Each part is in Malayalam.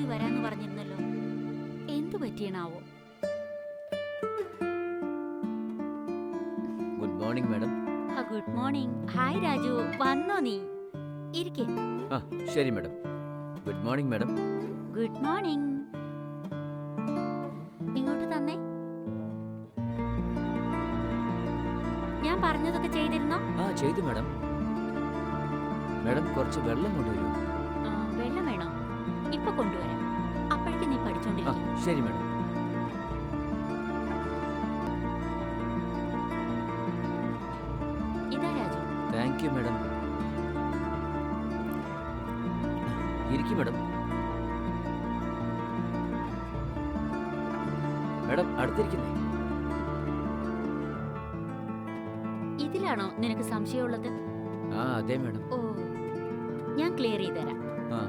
രാജു വരാന്ന് പറഞ്ഞിരുന്നല്ലോ. എന്തു പറ്റിയണാവോ good morning madam. Good morning. Hi Raju. വന്നോ നീ? ഇരിക്കെ. ആ ശരി madam. Good morning madam. Good morning. ഇങ്ങോട്ട് തന്നെ. ഞാൻ പറഞ്ഞതൊക്കെ ചെയ്തിരുന്നോ? ആ ചെയ്തു മാഡം. മാഡം കുറച്ച് വെള്ളം കൊണ്ടുവരൂ. ആ, വെള്ളം വേണോ? ഇപ്പൊ കൊണ്ടുവരാം. അപ്പോഴേക്ക് നീ ആ പഠിച്ചോണ്ടിരിക്കും ശരി മാഡം. ഇതാ രാജു. Thank you madam. ഇരിക്കും മാഡം. മാഡം അടുത്തിരിക്കുന്നേ. ഇതിലാണോ നിനക്ക് സംശയമുള്ളത്? ആ അതെ മാഡം. ഓ ഞാൻ ക്ലിയർ ചെയ്തുതരാം ആ.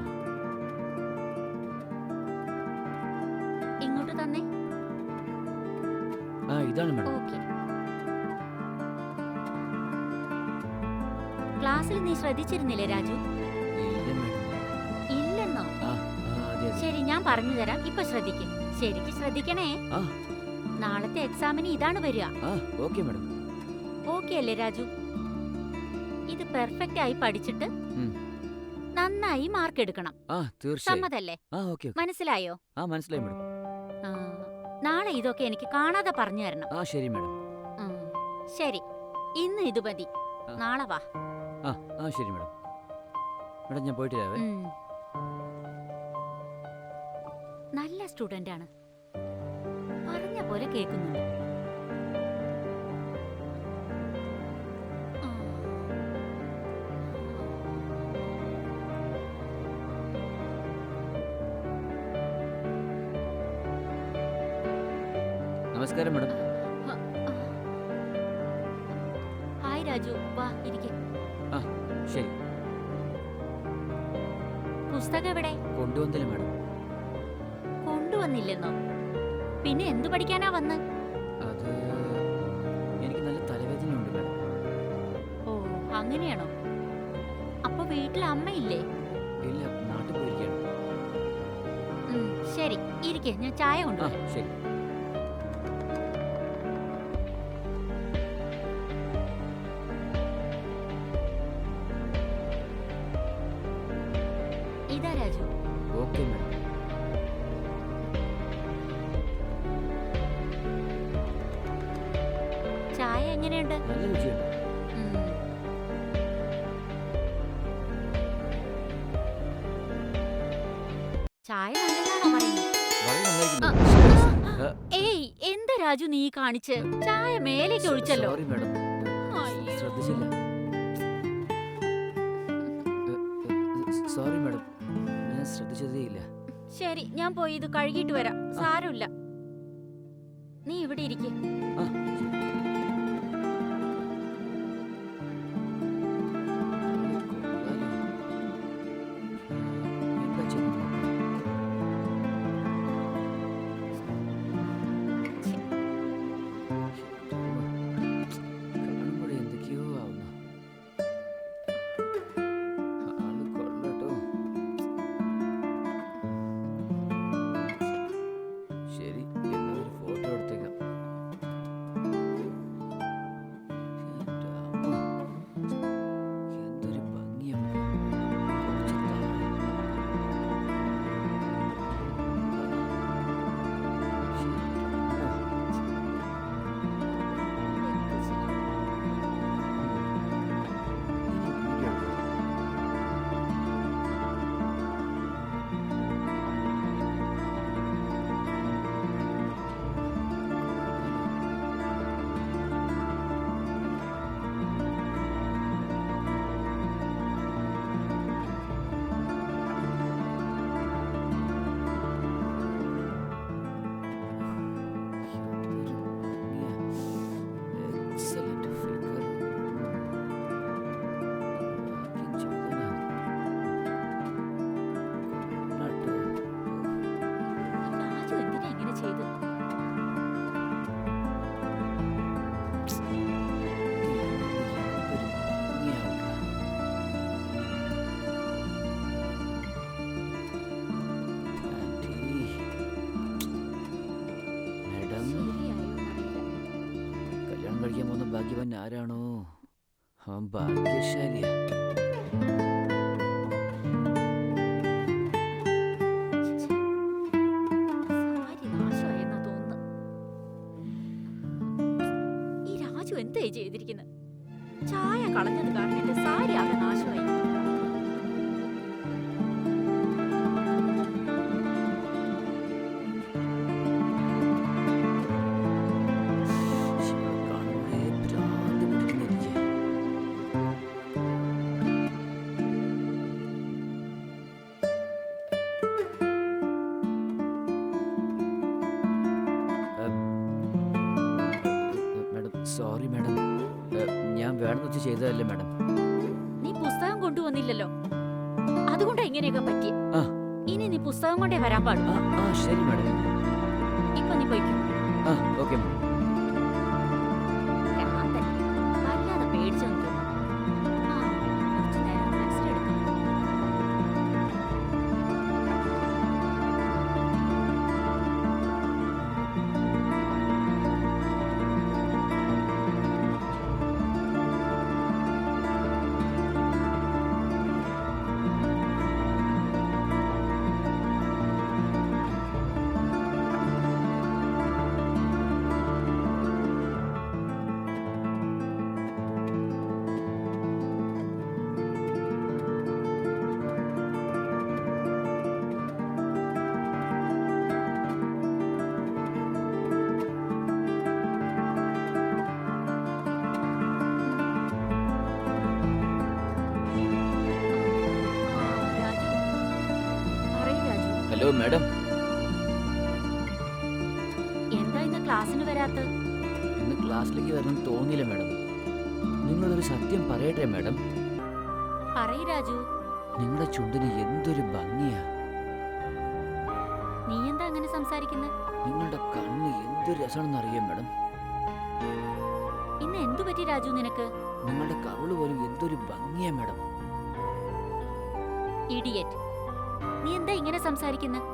ക്ലാസ്സിൽ നീ ശ്രദ്ധിച്ചിരുന്നില്ലേ രാജു? ഇല്ലെന്നോ. ശരി ഞാൻ പറഞ്ഞു തരാം. ഇപ്പൊ ശ്രദ്ധിക്കും. ശരിക്ക് ശ്രദ്ധിക്കണേ. നാളത്തെ എക്സാമിന് ഇതാണ് വരിക. ഓക്കെ അല്ലേ രാജു? ഇത് പെർഫെക്റ്റ് ആയി പഠിച്ചിട്ട് നന്നായി മാർക്ക് എടുക്കണം. സമ്മതല്ലേ? മനസ്സിലായോ? മനസ്സിലായി മാഡം. നാളെ ഇതൊക്കെ എനിക്ക് കാണാതെ പറഞ്ഞു തരണം. ശരി മാഡം. ഉം. ശരി. ഇന്ന് ഇത് മതി. നാളെ വാ. ആ ആ ശരി മേഡം. മേഡം ഞാൻ പോയിട്ട് രാവേ ഉം. നല്ല സ്റ്റുഡന്റ് ആണ് പറഞ്ഞ പോലെ കേൾക്കുന്നുണ്ട്. ആ. നമസ്കാരം മേഡം. ഹായ് രാജു. വാ ഇരിക്കെ. പുസ്തകം എവിടെ? കൊണ്ടുവന്നില്ല മാഡം. കൊണ്ടുവന്നില്ലെന്നോ? പിന്നെ എന്തു പഠിക്കാനാ വന്ന്? അത് എനിക്ക് നല്ല തലവേദനയുണ്ട് മാഡം. ഓ അങ്ങനെയാണോ? അപ്പൊ വീട്ടിൽ അമ്മയില്ലേ? ഇല്ല നാട്ടിൽ പോയിരിക്കുകയാണ്. ഉം, ശരി ഇരിക്കെ ഞാൻ ചായ കൊണ്ടുവരാം. ശരി. എങ്ങനെയുണ്ട്? നല്ല രുചിയുണ്ട് ചായ നല്ലതാണോ പറയുന്നത് വളരെ നന്നായിരിക്കുന്നു. ഏയ് എന്താ രാജു നീ കാണിച്ച്? ചായ മേലേക്ക് ഒഴിച്ചല്ലോ. സോറി മാഡം അയ്യോ. ശ്രദ്ധിച്ചില്ല. സോറി മാഡം ഞാൻ ശ്രദ്ധിച്ചതേ ഇല്ല. ശരി ഞാൻ പോയി ഇത് കഴുകിയിട്ട് വരാം. സാരമില്ല. നീ ഇവിടെ ഇരിക്കെ. ആ ഭാഗ്യവാൻ ആരാണോ? അവൻ ഭാഗ്യശാലിയാ. ചായ കളഞ്ഞത് കാരണം എന്റെ സാരി ആകെ നാശമായി. വേണമെന്ന് വെച്ച് ചെയ്തതല്ലേ മാഡം? നീ പുസ്തകം കൊണ്ടുവന്നില്ലല്ലോ. അതുകൊണ്ട് എങ്ങനെയൊക്കെ പറ്റി ആ. ഇനി നീ പുസ്തകം കൊണ്ടേ വരാൻ പാടുള്ളൂ ആ ആ ശരി മാഡം. ഇപ്പൊ നീ പോയിക്കോ. ആ ഓക്കെ മാഡം. Hello madam. എന്താ ഇന്ന് ക്ലാസ്സിന് വരാത്തത്? ഇന്ന് ക്ലാസ്സിലേക്ക് വരണം തോന്നിയില്ല മാഡം. നിങ്ങളൊരു സത്യം പറയട്ടെ മാഡം. പറയൂ രാജു. നിങ്ങളുടെ ചുണ്ടിന് എന്തൊരു ഭംഗിയാ. നീ എന്താ അങ്ങനെ സംസാരിക്കുന്നത് നിങ്ങളുടെ കണ്ണ് എന്തൊരു രസമാണെന്ന് അറിയാം മാഡം. ഇന്ന് എന്തു പറ്റി രാജു നിനക്ക്? നിങ്ങളുടെ കവിൾ പോലും എന്തൊരു ഭംഗിയാ മാഡം. ഇഡിയറ്റ്. നീ എന്താ ഇങ്ങനെ സംസാരിക്കുന്നത്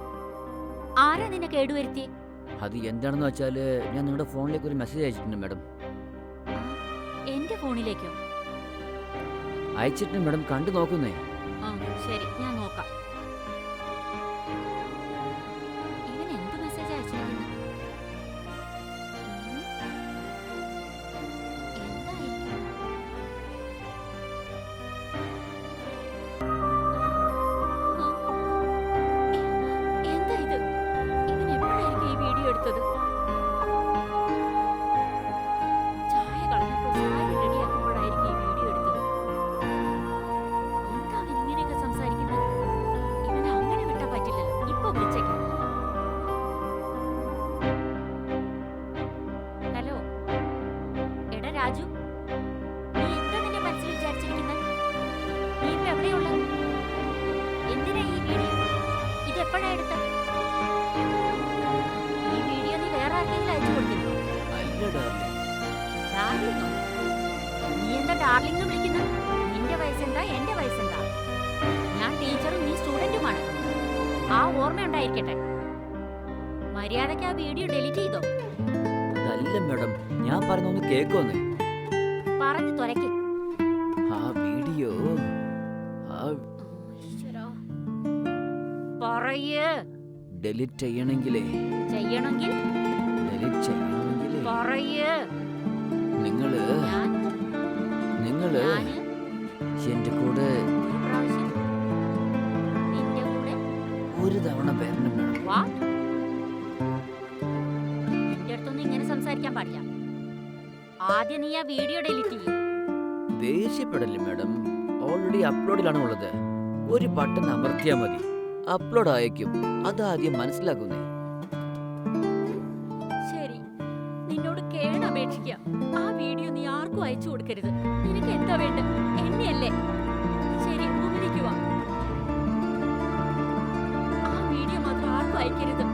ആരാ നിന്നെ കേടുവരുത്തി അത് എന്താണെന്ന് വെച്ചാൽ ഞാൻ നിങ്ങളുടെ ഫോണിലേക്ക് ഒരു മെസ്സേജ് അയച്ചിട്ടുണ്ട് മാഡം. എന്റെ ഫോണിലേക്കോ? അയച്ചിട്ടുണ്ട് മാഡം കണ്ടു നോക്കുന്നേ. ആ ശരി ഞാൻ നോക്കാം. ഡാർലിംഗ് വിളിക്കുന്നത് നിന്റെ വയസ്സെന്താ? എന്റെ വയസ്സെന്താ? ഞാൻ ടീച്ചറും നീ സ്റ്റുഡന്റുമാണ്. ആ ഓർമ്മയുണ്ടായിരിക്കട്ടെ. മര്യാദയ്ക്ക് ആ വീഡിയോ ഡിലീറ്റ് ചെയ്തോ. അതല്ല മാഡം. ഞാൻ പറഞ്ഞൊന്ന് കേക്കോന്ന്. പറഞ്ഞു തുലയ്ക്ക് ആ വീഡിയോ. ആ പറയ്. ഡെലിറ്റ് ചെയ്യണമെങ്കിലേ ചെയ്യണമെങ്കിൽ? ഡെലിറ്റ് ചെയ്യണമെങ്കിലേ. പറയേ. നിങ്ങൾ ഞാൻ നിങ്ങൾ എന്റെ കൂടെ ഒരു തവണ വരണം നിന്റെ അടുത്തൊന്നും ഇങ്ങനെ സംസാരിക്കാൻ പാടില്ല. ആദ്യം നീ ആ വീഡിയോ ഡിലീറ്റ് ചെയ്യും. ദേഷ്യപ്പെടല്ലേ മാഡം? ഓൾറെഡി അപ്ലോഡിലാണ് ഉള്ളത്. ഒരു ബട്ടൺ അമർത്തിയാ മതി. അപ്ലോഡ് അയക്കും അതാദ്യം മനസ്സിലാക്കുന്നേ. ശരി. നിന്നോട് നീ ആർക്കും അയച്ചു കൊടുക്കരുത്. നിനക്ക് എന്താ വേണ്ട എന്നെയല്ലേ? ശരി റൂമിലേക്ക് വാ ആ വീഡിയോ മാത്രം ആർക്കും അയക്കരുത്.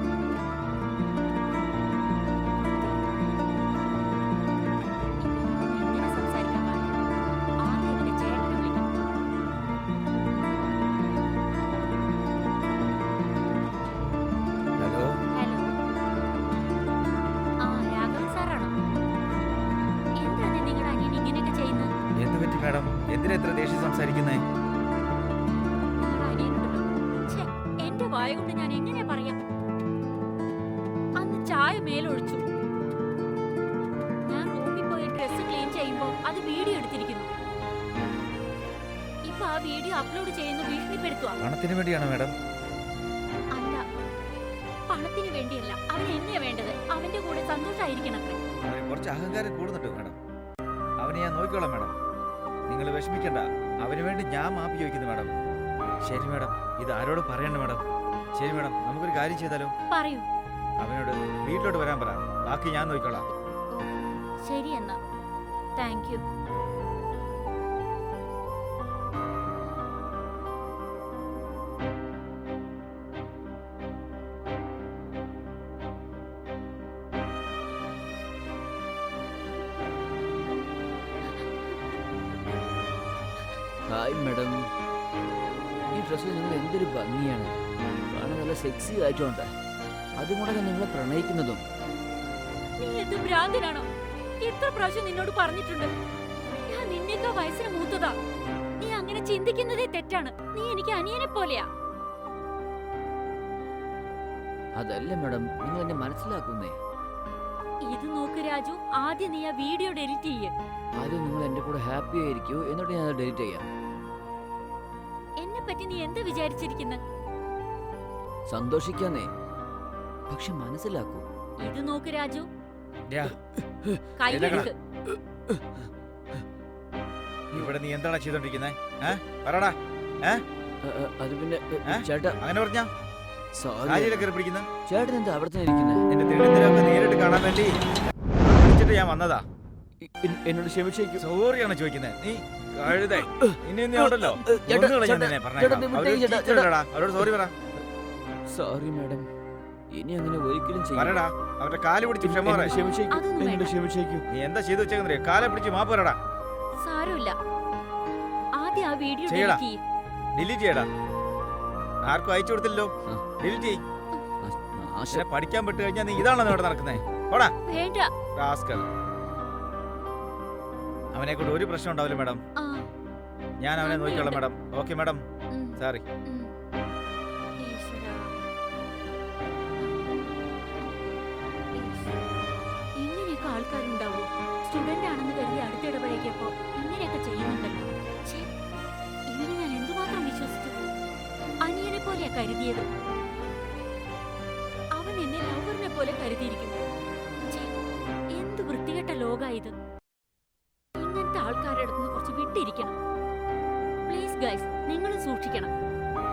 വായ കൊണ്ട് ഞാൻ എങ്ങനെ പറയാം? അന്ന് ചായ മേലൊഴിച്ചു. ഞാൻ റൂമിൽ പോയി ഡ്രസ് ക്ലീൻ ചെയ്യുമ്പോൾ അത് വീഡിയോ എടുത്തിരിക്കുന്നു. ഇപ്പൊ ആ വീഡിയോ അപ്ലോഡ് ചെയ്യുന്ന ഭീഷണിപ്പെടുത്തുക പണത്തിന് വേണ്ടിയാണോ മാഡം? അല്ല പണത്തിന് വേണ്ടിയല്ല. അവൻ എന്നെയാ വേണ്ടത്? അവന്റെ കൂടെ സന്തോഷായിരിക്കണം കുറച്ച് അഹങ്കാരം കൂടുന്നുണ്ട് മാഡം. അവനെ ഞാൻ നോക്കിക്കോളാം മാഡം. നിങ്ങൾ വിഷമിക്കണ്ട. അവന് വേണ്ടി ഞാൻ മാപ്പ് ചോദിക്കുന്നു മാഡം. ശരി മാഡം ഇത് ആരോട് പറയണ്ട മാഡം. ശരി മേഡം നമുക്കൊരു കാര്യം ചെയ്താലോ? പറയൂ. അവനോട് വീട്ടിലോട്ട് വരാൻ പറ. ബാക്കി ഞാൻ നോക്കിക്കോളാം. ശരി എന്നാ. താങ്ക് യു ഹായ് മാഡം ഡ്രസ്സിൽ നിങ്ങൾ എന്തൊരു ഭംഗിയാണ്. കാണാൻ നല്ല സെക്സി ആയിട്ടുണ്ട്. അതും കൂടെ ഞാൻ നിങ്ങളെ പ്രണയിക്കുന്നതും. നീ എന്ത് ഭ്രാന്തനാണോ? എത്ര പ്രാവശ്യം നിന്നോട് പറഞ്ഞിട്ടുണ്ട്. ഞാൻ നിന്നേക്കാ വയസ്സിന് മൂത്തതാ. നീ അങ്ങനെ ചിന്തിക്കുന്നതേ തെറ്റാണ്. നീ എനിക്ക് അനിയനെ പോലെയാ. അതല്ല മാഡം നിങ്ങൾ എന്നെ മനസ്സിലാക്കുന്നേ? ഇത് നോക്ക് രാജു ആദ്യം നീ ആ വീഡിയോ ഡെലിറ്റ് ചെയ്യ്. ആദ്യം നിങ്ങൾ എന്റെ കൂടെ ഹാപ്പി ആയിരിക്കൂ എന്നിട്ട് ഞാൻ ഡെലിറ്റ് ചെയ്യാം. പറ്റി നീ എന്ത് വിചാരിച്ചിരിക്കുന്നു? സന്തോഷിക്കാനേ പക്ഷെ മനസ്സിലാക്കൂ. ഇത് നോക്ക് രാജു. ഡാ, കൈയെടുക്ക് ഇവിടെ നീ എന്താണ് ചെയ്തോണ്ടിരിക്കുന്നത് ഏ? പറടാ. അ, അ, അത് പിന്നെ ഏ? ചേട്ടാ. അങ്ങനെ പറഞ്ഞ? സോറി. കാര്യയിലൊക്കെ പിടിക്കുന്ന. ചേട്ടൻ എന്താ അവിടെ തന്നെ ഇരിക്കുന്നത് എന്റെ നേരിട്ട് കാണാൻ വേണ്ടി. വിളിച്ചിട്ട് ഞാൻ വന്നതാ. എന്നോട് ക്ഷമിച്ചേക്കും. സോറിയാണ് ചോദിക്കുന്നത് നീ കഴുതേ. ഇനി ഉണ്ടല്ലോ. അവരോട് സോറി പറ. Sorry madam. ഇനി അങ്ങനെ ഒരിക്കലും അവരുടെ കാൽ പിടിച്ച് ക്ഷമ എന്നോട് ക്ഷമിച്ചേക്കൂ. വേണ്ട. നീ എന്താ ചെയ്തു കാലെ പിടിച്ച് മാപ്പ് പറടാ. സാരമില്ല. ആദ്യം ആ വീഡിയോ ചെയ്യടാ. ഡിലീറ്റ് ചെയ്യടാ. ആർക്കും അയച്ചു കൊടുത്തില്ലല്ലോ. ഡിലീറ്റ് ചെയ് പഠിക്കാൻ വിട്ട് കഴിഞ്ഞാൽ നീ ഇതാണോ ഇവിടെ നടക്കുന്നേ. വേണ്ട. റാസ്കൽ അവനെ കൊണ്ട് ഒരു പ്രശ്നം ഉണ്ടാവില്ല മാഡം. ഞാൻ അവനെ നോക്കിക്കോളാം മാഡം. Okay madam. സാറി. ഇങ്ങനെയൊക്കെ ആൾക്കാരുണ്ടാവോ? സ്റ്റുഡന്റ് ആണെന്ന് കരുതി ഇങ്ങനെയൊക്കെ ചെയ്യുന്നുണ്ടല്ലോ. ഇവനെ ഞാൻ എന്തുമാത്രം വിശ്വസിച്ചു? അനിയനെ പോലെയാ കരുതിയത്. അവൻ എന്നെ ലൗകറിനെ പോലെ കരുതിയിരിക്കുന്നു. നിന്ന് പ്ലീസ് ഗൈസ് നിങ്ങളും സൂക്ഷിക്കണം.